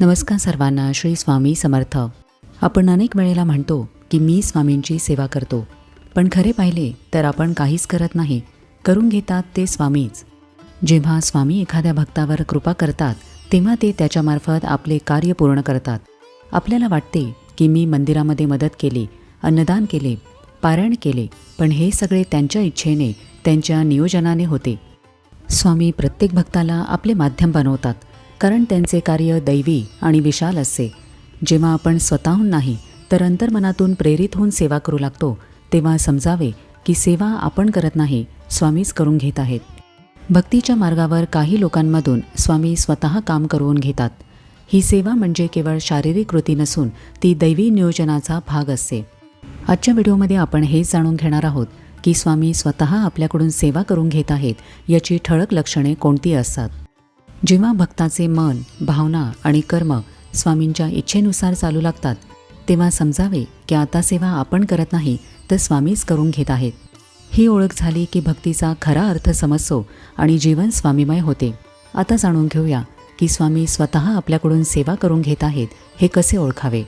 नमस्कार सर्वांना श्री स्वामी समर्थ. आपण अनेक वेळेला म्हणतो की मी स्वामींची सेवा करतो. पण खरे पाहिले तर आपण काहीच करत नाही. करून घेतात ते स्वामीच. जेव्हा स्वामी एखाद्या भक्तावर कृपा करतात तेव्हा ते त्याच्यामार्फत आपले कार्य पूर्ण करतात. आपल्याला वाटते की मी मंदिरामध्ये मदत केली अन्नदान केले पारायण केले पण हे सगळे त्यांच्या इच्छेने त्यांच्या नियोजनाने होते. स्वामी प्रत्येक भक्ताला आपले माध्यम बनवतात. कारण त्यांचे कार्य दैवी आणि विशाल असते जेव्हा आपण स्वतःहून नाही तर अंतर्मनातून प्रेरित होऊन सेवा करू लागतो तेव्हा समजावे की सेवा आपण करत नाही स्वामीच करून घेत आहेत. भक्तीच्या मार्गावर काही लोकांमधून स्वामी स्वतः काम करून घेतात. ही सेवा म्हणजे केवळ शारीरिक कृती नसून ती दैवी नियोजनाचा भाग असते. आजच्या व्हिडिओमध्ये आपण हेच जाणून घेणार आहोत की स्वामी स्वतः आपल्याकडून सेवा करून घेत आहेत याची ठळक लक्षणे कोणती असतात? जेव्हा भक्ताचे मन भावना आणि कर्म स्वामींच्या इच्छेनुसार चालू लागतात तेव्हा समजावे की आता सेवा आपण करत नाही तर स्वामीच करून घेत आहेत. ही ओळख झाली की भक्तीचा खरा अर्थ समजतो आणि जीवन स्वामीमय होते. आता जाणून घेऊया की स्वामी स्वतः आपल्याकडून सेवा करून घेत आहेत हे कसे ओळखावे?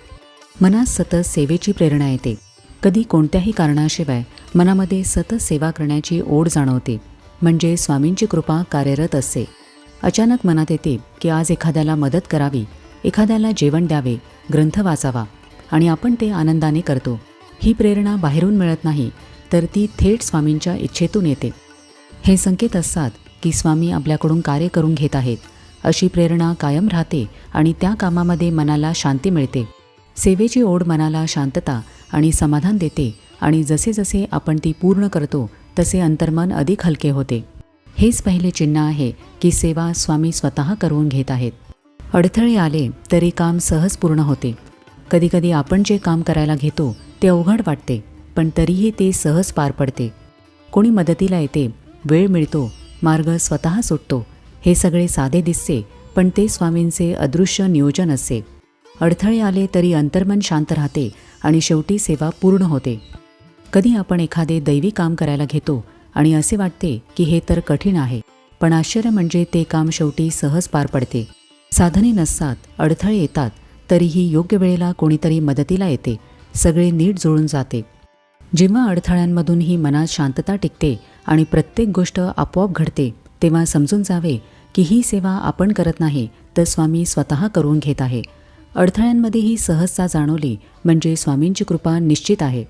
मनात सतत सेवेची प्रेरणा येते. कधी कोणत्याही कारणाशिवाय मनामध्ये सतत सेवा करण्याची ओढ जाणवते. म्हणजे स्वामींची कृपा कार्यरत असते. अचानक मनात येते की आज एखाद्याला मदत करावी एखाद्याला जेवण द्यावे ग्रंथ वाचावा आणि आपण ते आनंदाने करतो. ही प्रेरणा बाहेरून मिळत नाही तर ती थेट स्वामींच्या इच्छेतून येते. हे संकेत असतात की स्वामी आपल्याकडून कार्य करून घेत आहेत. अशी प्रेरणा कायम राहते आणि त्या कामामध्ये मनाला शांती मिळते. सेवेची ओढ मनाला शांतता आणि समाधान देते आणि जसे जसे आपण ती पूर्ण करतो तसे अंतर्मन अधिक हलके होते. हेच पहिले चिन्ह आहे की सेवा स्वामी स्वतः करून घेत आहेत. अडथळे आले तरी काम सहज पूर्ण होते. कधीकधी आपण जे काम करायला घेतो ते अवघड वाटते पण तरीही ते सहज पार पडते. कोणी मदतीला येते वेळ मिळतो मार्ग स्वतः सुटतो हे सगळे साधे दिसते पण ते स्वामींचे अदृश्य नियोजन असते. अडथळे आले तरी अंतर्मन शांत राहते आणि शेवटी सेवा पूर्ण होते. कधी आपण एखादे दैवी काम करायला घेतो आणि असे वाटते की हे तर कठीण आहे पण आश्चर्य म्हणजे ते काम शेवटी सहज पार पडते. साधने नसतात अडथळे येतात तरीही योग्य वेळेला कोणीतरी मदतीला येते सगळे नीट जुळून जाते. जेव्हा अडथळ्यांमधून ही मनात शांतता टिकते आणि प्रत्येक गोष्ट आपोआप घडते तेव्हा समजून जावे की ही सेवा आपण करत नाही तर स्वामी स्वतः करून घेत आहे. अडथळ्यांमध्ये ही सहजता जाणवली म्हणजे स्वामींची कृपा निश्चित आहे.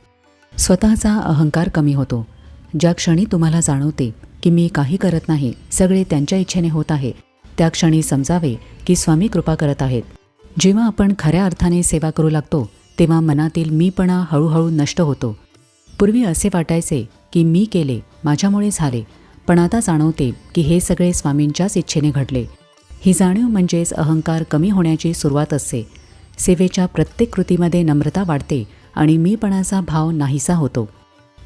स्वतःचा अहंकार कमी होतो. ज्या क्षणी तुम्हाला जाणवते की मी काही करत नाही सगळे त्यांच्या इच्छेने होत आहे त्या क्षणी समजावे की स्वामी कृपा करत आहेत. जेव्हा आपण खऱ्या अर्थाने सेवा करू लागतो तेव्हा मनातील मीपणा हळूहळू नष्ट होतो. पूर्वी असे वाटायचे की मी केले माझ्यामुळे झाले पण आता जाणवते की हे सगळे स्वामींच्याच इच्छेने घडले. ही जाणीव म्हणजेच अहंकार कमी होण्याची सुरुवात असते. सेवेच्या प्रत्येक कृतीमध्ये नम्रता वाढते आणि मीपणाचा भाव नाहीसा होतो.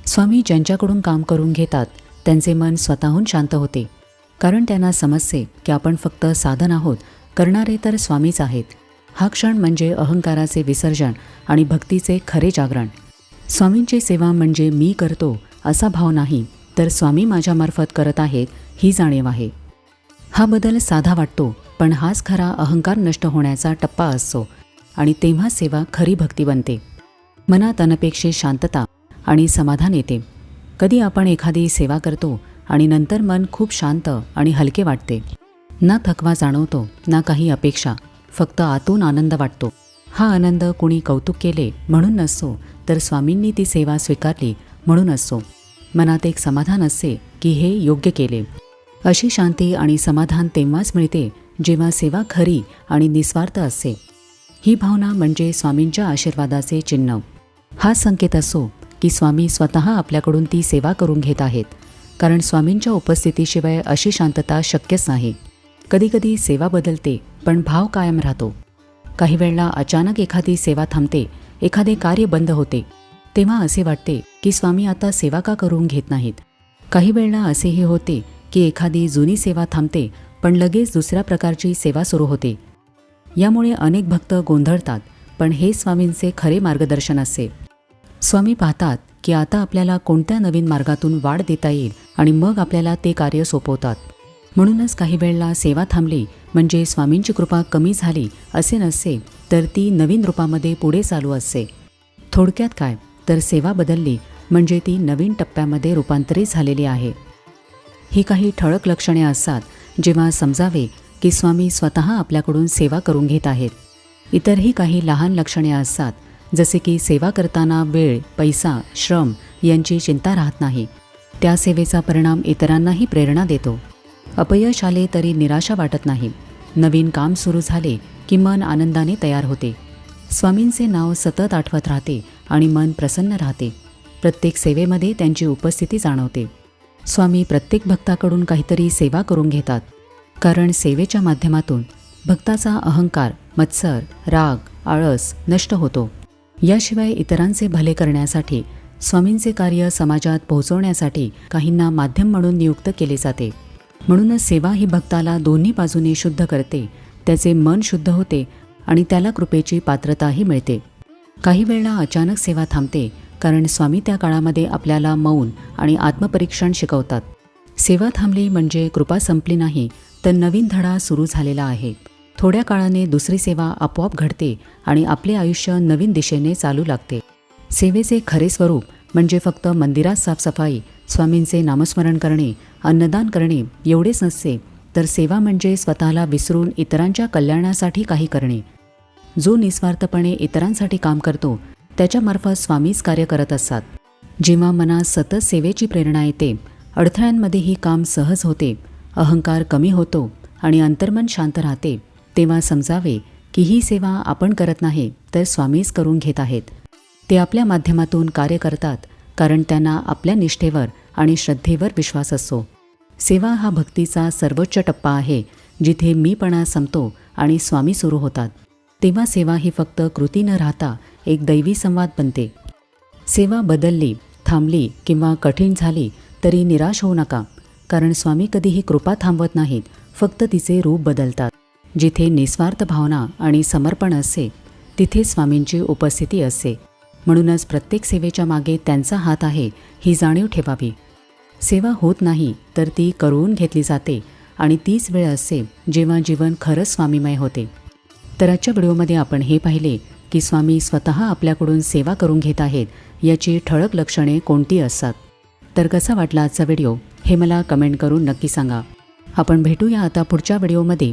स्वामी ज्यांच्याकडून काम करून घेतात त्यांचे मन स्वतःहून शांत होते. कारण त्यांना समजते की आपण फक्त साधन आहोत करणारे तर स्वामीच आहेत. हा क्षण म्हणजे अहंकाराचे विसर्जन आणि भक्तीचे खरे जागरण. स्वामींची सेवा म्हणजे मी करतो असा भाव नाही तर स्वामी माझ्यामार्फत करत आहेत ही जाणीव आहे. हा बदल साधा वाटतो पण हाच खरा अहंकार नष्ट होण्याचा टप्पा असतो आणि तेव्हा सेवा खरी भक्ती बनते. मनात अनपेक्षित शांतता आणि समाधान येते. कधी आपण एखादी सेवा करतो आणि नंतर मन खूप शांत आणि हलके वाटते. ना थकवा जाणवतो ना काही अपेक्षा फक्त आतून आनंद वाटतो. हा आनंद कुणी कौतुक केले म्हणून नसतो तर स्वामींनी ती सेवा स्वीकारली म्हणून असतो. मनात एक समाधान असते की हे योग्य केले. अशी शांती आणि समाधान तेव्हाच मिळते जेव्हा सेवा खरी आणि निस्वार्थ असते. ही भावना म्हणजे स्वामींच्या आशीर्वादाचे चिन्ह. हा संकेत असो की स्वामी स्वतः आपल्याकडून ती सेवा करून घेत आहेत. कारण स्वामींच्या उपस्थितीशिवाय अशी शांतता शक्यच नाही. कधीकधी सेवा बदलते पण भाव कायम राहतो. काही वेळेला अचानक एखादी सेवा थांबते एखादे कार्य बंद होते. तेव्हा असे वाटते की स्वामी आता सेवा का करून घेत नाहीत? काही वेळेला असेही होते की एखादी जुनी सेवा थांबते पण लगेच दुसऱ्या प्रकारची सेवा सुरू होते. यामुळे अनेक भक्त गोंधळतात पण हे स्वामींचे खरे मार्गदर्शन असते. स्वामी पाहतात की आता आपल्याला कोणत्या नवीन मार्गातून वाढ देता येईल आणि मग आपल्याला ते कार्य सोपवतात. म्हणूनच काही वेळेला सेवा थांबली म्हणजे स्वामींची कृपा कमी झाली असे नसते तर ती नवीन रूपामध्ये पुढे चालू असते. थोडक्यात काय? तर सेवा बदलली म्हणजे ती नवीन टप्प्यामध्ये रूपांतरित झालेली आहे. ही काही ठळक लक्षणे असतात जेव्हा समजावे की स्वामी स्वतः आपल्याकडून सेवा करून घेत आहेत. इतरही काही लहान लक्षणे असतात जसे की सेवा करताना वेळ पैसा श्रम यांची चिंता राहत नाही. त्या सेवेचा परिणाम इतरांनाही प्रेरणा देतो. अपयश आले तरी निराशा वाटत नाही. नवीन काम सुरू झाले की मन आनंदाने तयार होते. स्वामींचे नाव सतत आठवत राहते आणि मन प्रसन्न राहते. प्रत्येक सेवेमध्ये त्यांची उपस्थिती जाणवते. स्वामी प्रत्येक भक्ताकडून काहीतरी सेवा करून घेतात. कारण सेवेच्या माध्यमातून भक्ताचा अहंकार मत्सर राग आळस नष्ट होतो. याशिवाय इतरांचे भले करण्यासाठी स्वामींचे कार्य समाजात पोहोचवण्यासाठी काहींना माध्यम म्हणून नियुक्त केले जाते. म्हणूनच सेवा ही भक्ताला दोन्ही बाजूने शुद्ध करते त्याचे मन शुद्ध होते आणि त्याला कृपेची पात्रताही मिळते. काही वेळा अचानक सेवा थांबते कारण स्वामी त्या काळामध्ये आपल्याला मौन आणि आत्मपरीक्षण शिकवतात. सेवा थांबली म्हणजे कृपा संपली नाही तर नवीन धडा सुरू झालेला आहे. थोड्या काळाने दुसरी सेवा आपोआप घडते आणि आपले आयुष्य नवीन दिशेने चालू लागते. सेवेचे खरे स्वरूप म्हणजे फक्त मंदिरात साफसफाई स्वामींचे नामस्मरण करणे अन्नदान करणे एवढेच नसते तर सेवा म्हणजे स्वतःला विसरून इतरांच्या कल्याणासाठी काही करणे. जो निस्वार्थपणे इतरांसाठी काम करतो त्याच्यामार्फत स्वामीच कार्य करत असतात. जेव्हा मनात सतत सेवेची प्रेरणा येते अडथळ्यांमध्येही काम सहज होते अहंकार कमी होतो आणि अंतर्मन शांत राहते. तेव्हा समजावे की ही सेवा आपण करत नाही तर स्वामीच करून घेत आहेत. ते आपल्या माध्यमातून कार्य करतात कारण त्यांना आपल्या निष्ठेवर आणि श्रद्धेवर विश्वास असतो. सेवा हा भक्तीचा सर्वोच्च टप्पा आहे जिथे मीपणा संपतो आणि स्वामी सुरू होतात. तेव्हा सेवा ही फक्त कृती न राहता एक दैवी संवाद बनते. सेवा बदलली थांबली किंवा कठीण झाली तरी निराश होऊ नका कारण स्वामी कधीही कृपा थांबवत नाहीत फक्त तिचे रूप बदलतात. जिथे निस्वार्थ भावना आणि समर्पण असे तिथे स्वामींची उपस्थिती असते म्हणूनच प्रत्येक सेवेच्या मागे त्यांचा हात आहे ही जाणीव ठेवावी. सेवा होत नाही तर ती करून घेतली जाते आणि तीच वेळ असते जेव्हा जीवन खरंच स्वामीमय होते. तर आजच्या व्हिडिओमध्ये आपण हे पाहिले की स्वामी स्वतः आपल्याकडून सेवा करून घेत आहेत याची ठळक लक्षणे कोणती असतात? तर कसा वाटला आजचा व्हिडिओ हे मला कमेंट करून नक्की सांगा. आपण भेटूया आता पुढच्या व्हिडिओमध्ये.